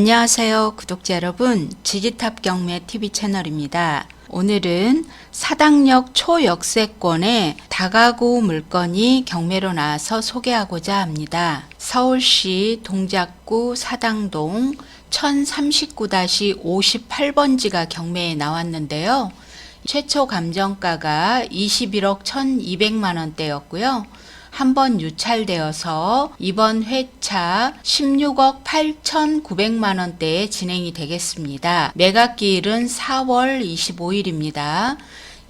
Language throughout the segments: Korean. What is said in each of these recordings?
안녕하세요, 구독자 여러분. 지지탑 경매 TV 채널입니다. 오늘은 사당역 초역세권의 다가구 물건이 경매로 나와서 소개하고자 합니다. 서울시 동작구 사당동 1039-58번지가 경매에 나왔는데요. 최초 감정가가 21억 1200만 원대였고요. 한 번 유찰되어서 이번 회차 16억 8,900만 원대에 진행이 되겠습니다. 매각기일은 4월 25일입니다.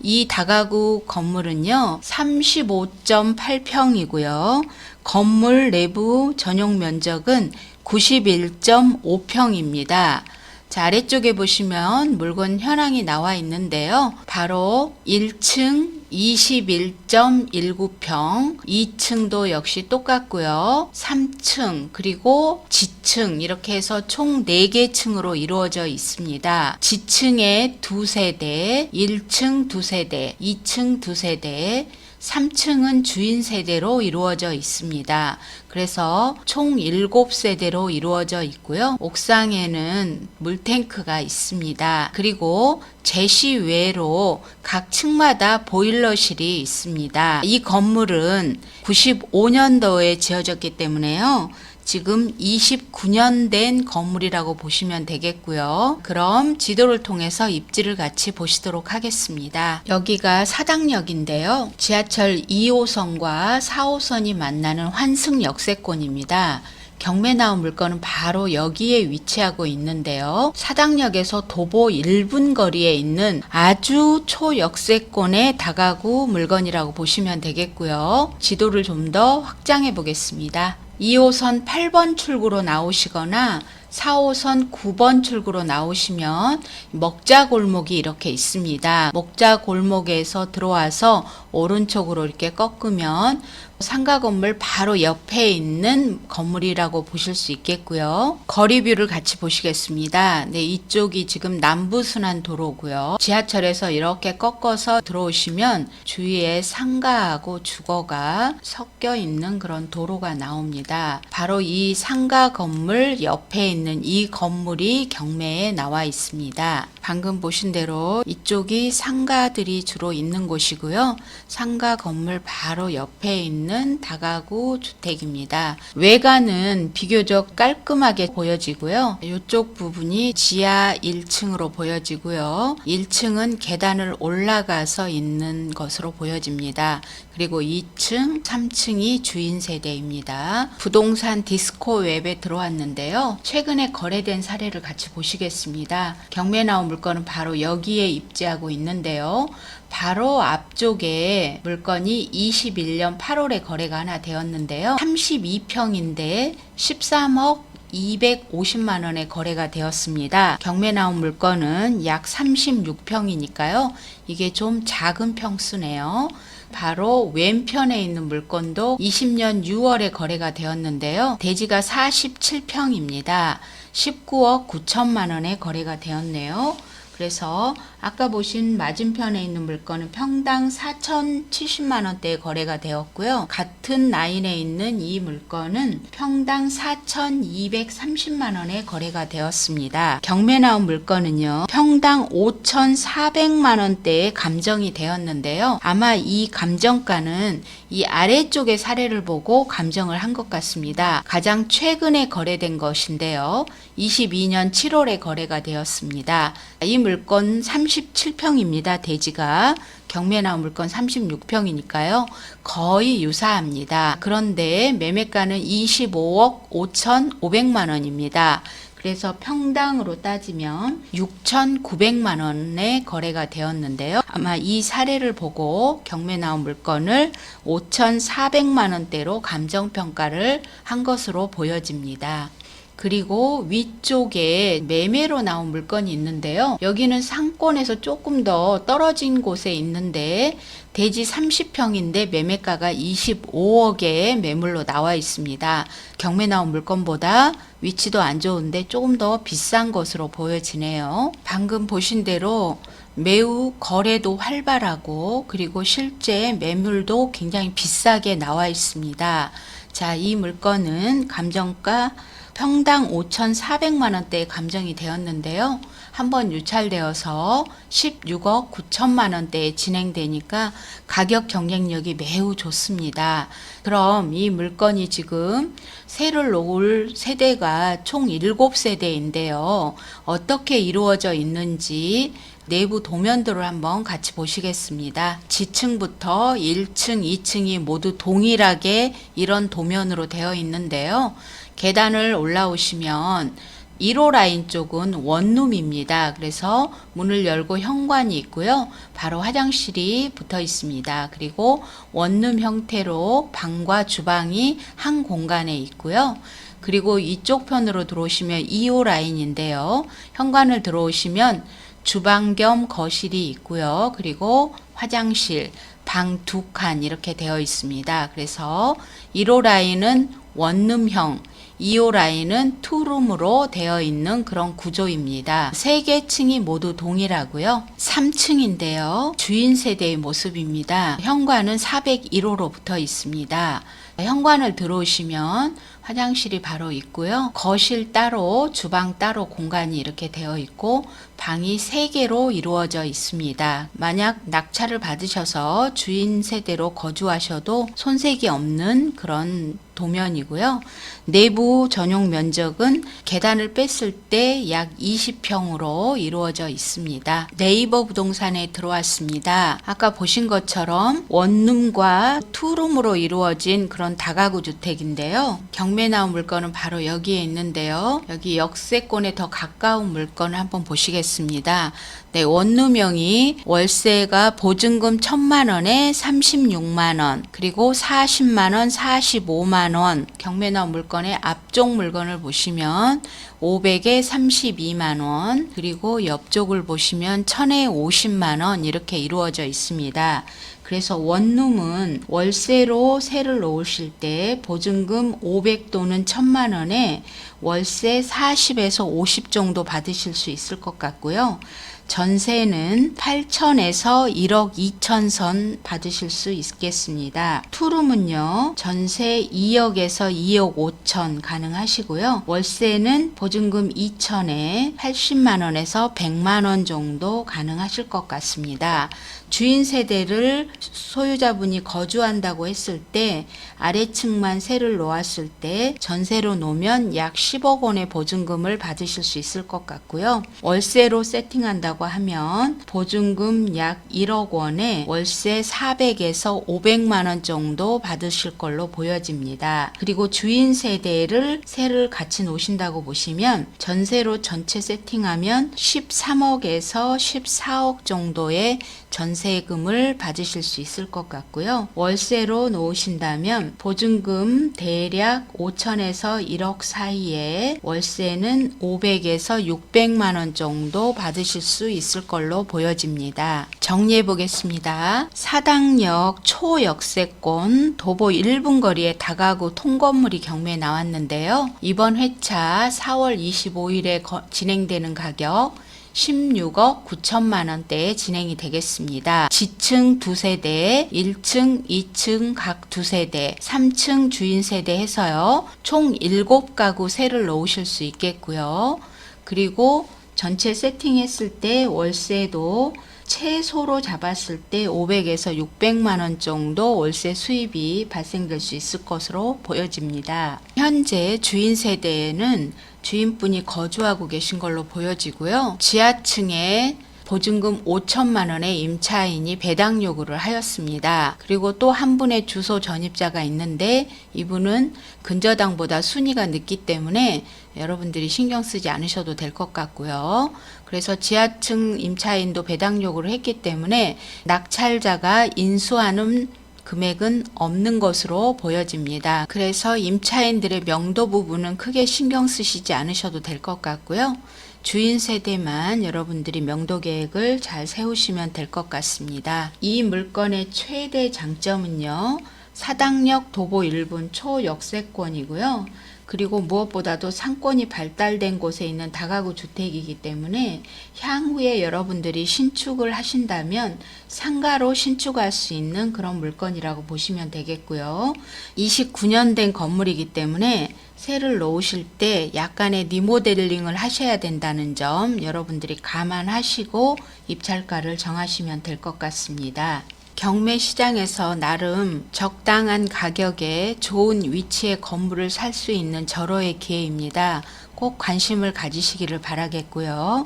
이 다가구 건물은요, 35.8평이고요. 건물 내부 전용 면적은 91.5평입니다. 자, 아래쪽에 보시면 물건 현황이 나와 있는데요. 바로 1층 21.19평, 2층도 역시 똑같고요. 3층, 그리고 지층 이렇게 해서 총 4개 층으로 이루어져 있습니다. 지층에 두 세대, 1층 두 세대, 2층 두 세대, 3층은 주인 세대로 이루어져 있습니다. 그래서 총 7세대로 이루어져 있고요. 옥상에는 물탱크가 있습니다. 그리고 제시 외로 각 층마다 보일러실이 있습니다. 이 건물은 95년도에 지어졌기 때문에요. 지금 29년 된 건물이라고 보시면 되겠고요. 그럼 지도를 통해서 입지를 같이 보시도록 하겠습니다. 여기가 사당역인데요. 지하철 2호선과 4호선이 만나는 환승 역세권입니다. 경매 나온 물건은 바로 여기에 위치하고 있는데요. 사당역에서 도보 1분 거리에 있는 아주 초역세권의 다가구 물건이라고 보시면 되겠고요. 지도를 좀 더 확장해 보겠습니다. 2호선 8번 출구로 나오시거나 4호선 9번 출구로 나오시면 먹자 골목이 이렇게 있습니다. 먹자 골목에서 들어와서 오른쪽으로 이렇게 꺾으면 상가 건물 바로 옆에 있는 건물이라고 보실 수 있겠고요. 거리 뷰를 같이 보시겠습니다. 네, 이쪽이 지금 남부순환 도로고요. 지하철에서 이렇게 꺾어서 들어오시면 주위에 상가하고 주거가 섞여 있는 그런 도로가 나옵니다. 바로 이 상가 건물 옆에 있는 이 건물이 경매에 나와 있습니다. 방금 보신 대로 이쪽이 상가들이 주로 있는 곳이고요. 상가 건물 바로 옆에 있는 다가구 주택입니다. 외관은 비교적 깔끔하게 보여지고요. 이쪽 부분이 지하 1층으로 보여지고요. 1층은 계단을 올라가서 있는 것으로 보여집니다. 그리고 2층, 3층이 주인 세대입니다. 부동산 디스코 웹에 들어왔는데요. 최근에 거래된 사례를 같이 보시겠습니다. 경매 나온 물건은 바로 여기에 입지하고 있는데요. 바로 앞쪽에 물건이 21년 8월에 거래가 하나 되었는데요. 32평인데 13억 250만 원에 거래가 되었습니다. 경매 나온 물건은 약 36평이니까요. 이게 좀 작은 평수네요. 바로 왼편에 있는 물건도 20년 6월에 거래가 되었는데요. 대지가 47평입니다. 19억 9천만 원에 거래가 되었네요. 그래서 아까 보신 맞은편에 있는 물건은 평당 4,070만 원대에 거래가 되었고요. 같은 라인에 있는 이 물건은 평당 4,230만 원에 거래가 되었습니다. 경매 나온 물건은요. 평당 5,400만 원대에 감정이 되었는데요. 아마 이 감정가는 이 아래쪽의 사례를 보고 감정을 한 것 같습니다. 가장 최근에 거래된 것인데요. 22년 7월에 거래가 되었습니다. 이 물건 37평입니다. 대지가 경매 나온 물건 36평이니까요. 거의 유사합니다. 그런데 매매가는 25억 5,500만 원입니다. 그래서 평당으로 따지면 6,900만 원에 거래가 되었는데요. 아마 이 사례를 보고 경매 나온 물건을 5,400만 원대로 감정 평가를 한 것으로 보여집니다. 그리고 위쪽에 매매로 나온 물건이 있는데요. 여기는 상권에서 조금 더 떨어진 곳에 있는데 대지 30평인데 매매가가 25억에 매물로 나와 있습니다. 경매 나온 물건보다 위치도 안 좋은데 조금 더 비싼 것으로 보여지네요. 방금 보신 대로 매우 거래도 활발하고 그리고 실제 매물도 굉장히 비싸게 나와 있습니다. 자, 이 물건은 감정가 평당 5,400만 원대에 감정이 되었는데요. 한번 유찰되어서 16억 9천만 원대에 진행되니까 가격 경쟁력이 매우 좋습니다. 그럼 이 물건이 지금 세를 놓을 세대가 총 7세대인데요. 어떻게 이루어져 있는지 내부 도면도를 한번 같이 보시겠습니다. 지층부터 1층, 2층이 모두 동일하게 이런 도면으로 되어 있는데요. 계단을 올라오시면 1호 라인 쪽은 원룸입니다. 그래서 문을 열고 현관이 있고요. 바로 화장실이 붙어 있습니다. 그리고 원룸 형태로 방과 주방이 한 공간에 있고요. 그리고 이쪽 편으로 들어오시면 2호 라인인데요. 현관을 들어오시면 주방 겸 거실이 있고요. 그리고 화장실, 방 두 칸 이렇게 되어 있습니다. 그래서 1호 라인은 원룸형, 2호 라인은 투룸으로 되어 있는 그런 구조입니다. 세개 층이 모두 동일하고요. 3층인데요. 주인 세대의 모습입니다. 현관은 401호로 붙어 있습니다. 현관을 들어오시면 화장실이 바로 있고요. 거실 따로, 주방 따로 공간이 이렇게 되어 있고 방이 3개로 이루어져 있습니다. 만약 낙찰을 받으셔서 주인 세대로 거주하셔도 손색이 없는 그런 도면이고요. 내부 전용 면적은 계단을 뺐을 때 약 20평으로 이루어져 있습니다. 네이버 부동산에 들어왔습니다. 아까 보신 것처럼 원룸과 투룸으로 이루어진 그런 다가구 주택인데요. 경매 나온 물건은 바로 여기에 있는데요. 여기 역세권에 더 가까운 물건을 한번 보시겠습니다. 네, 원룸형이 월세가 보증금 1000만 원에 36만 원, 그리고 40만 원, 45만 원. 경매 나온 물건의 앞쪽 물건을 보시면 500에 32만 원, 그리고 옆쪽을 보시면 1000에 50만 원 이렇게 이루어져 있습니다. 그래서 원룸은 월세로 세를 놓으실 때 보증금 500 또는 1000만 원에 월세 40에서 50 정도 받으실 수 있을 것 같고요. 전세는 8천에서 1억 2천 선 받으실 수 있겠습니다. 투룸은요, 전세 2억에서 2억 5천 가능하시고요. 월세는 보증금 2천에 80만 원에서 100만 원 정도 가능하실 것 같습니다. 주인 세대를 소유자분이 거주한다고 했을 때 아래층만 세를 놓았을 때 전세로 놓으면 약 10억 원의 보증금을 받으실 수 있을 것 같고요. 월세로 세팅한다고 하면 보증금 약 1억 원에 월세 400에서 500만 원 정도 받으실 걸로 보여집니다. 그리고 주인 세대를 세를 같이 놓으신다고 보시면 전세로 전체 세팅하면 13억에서 14억 정도의 전세금을 받으실 수 있을 것 같고요. 월세로 놓으신다면 보증금 대략 5천에서 1억 사이에 월세는 500에서 600만 원 정도 받으실 수 있을 걸로 보여집니다. 정리해 보겠습니다. 사당역 초역세권 도보 1분 거리에 다가구 통건물이 경매에 나왔는데요. 이번 회차 4월 25일에 진행되는 가격 16억 9천만 원대에 진행이 되겠습니다. 지층 두 세대, 1층, 2층 각 두 세대, 3층 주인 세대 해서요. 총 7가구 세를 놓으실 수 있겠고요. 그리고 전체 세팅했을 때 월세도 최소로 잡았을 때 500에서 600만 원 정도 월세 수입이 발생될 수 있을 것으로 보여집니다. 현재 주인 세대에는 주인분이 거주하고 계신 걸로 보여지고요. 지하층에 보증금 5천만 원의 임차인이 배당 요구를 하였습니다. 그리고 또 한 분의 주소 전입자가 있는데 이분은 근저당보다 순위가 늦기 때문에 여러분들이 신경 쓰지 않으셔도 될 것 같고요. 그래서 지하층 임차인도 배당 요구를 했기 때문에 낙찰자가 인수하는 금액은 없는 것으로 보여집니다. 그래서 임차인들의 명도 부분은 크게 신경 쓰시지 않으셔도 될 것 같고요. 주인 세대만 여러분들이 명도 계획을 잘 세우시면 될 것 같습니다. 이 물건의 최대 장점은요. 사당역 도보 1분 초역세권이고요. 그리고 무엇보다도 상권이 발달된 곳에 있는 다가구 주택이기 때문에 향후에 여러분들이 신축을 하신다면 상가로 신축할 수 있는 그런 물건이라고 보시면 되겠고요. 29년 된 건물이기 때문에 새를 놓으실 때 약간의 리모델링을 하셔야 된다는 점 여러분들이 감안하시고 입찰가를 정하시면 될 것 같습니다. 경매 시장에서 나름 적당한 가격에 좋은 위치의 건물을 살 수 있는 절호의 기회입니다. 꼭 관심을 가지시기를 바라겠고요.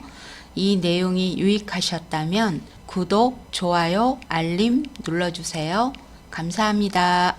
이 내용이 유익하셨다면 구독, 좋아요, 알림 눌러주세요. 감사합니다.